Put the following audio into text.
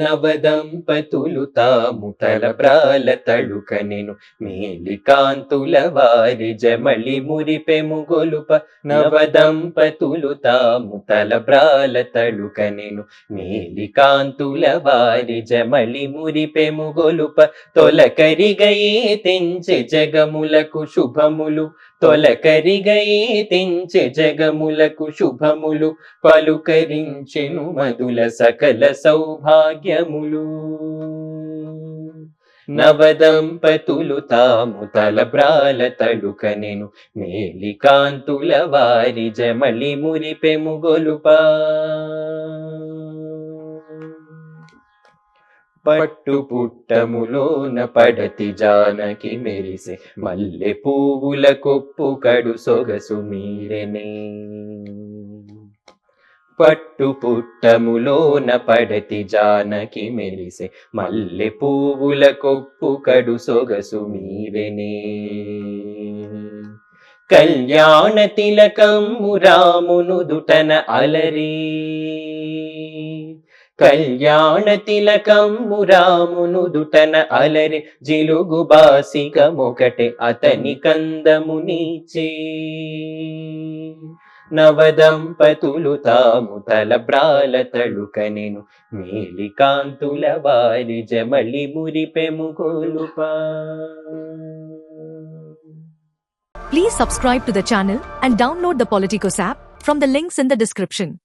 నవదంపతులు తాము తలబ్రాల తళుకనెను. మేలికాంతుల వారి జమళి మురిపెము గొలుప నవదంపతులు తాము తలబ్రాల తళుకనెను. మేలికాంతుల వారి జమళి మురిపెము గొలుప తొలకరిగయే తెంచె జగములకు శుభములు. తొలకరిగై తెంచె జగములకు శుభములు పలుకరించెను మధుల సకల సౌభాగ్యములు. నవదంపతులు తాము తలబ్రాల తడుకనెను మేలికాంతుల వారి జమలి మురిపెము గొలుపా పట్టు పుట్టములోన పడతి జానకి మెరిసే. మల్లె పువ్వుల కొప్పు కడు సొగసు మీరెనే. పట్టు పుట్టములోన పడతి జానకి మెరిసే. మల్లె పువ్వుల కొప్పు కడు సొగసు మీరెనే. కళ్యాణ తిలకము రామును దుటన అలరీ. కళ్యాణ తిలకము రామును దుటన అలరి జిలుగు బాసికమొకటే అతని కందము నీచే నవదంపతులు తాము తలబ్రాల తళుకనెను మేలికాంతుల వారి జమళి మురిపెము గోలుపా Please subscribe to the channel and download the Politicos app from the links in the description.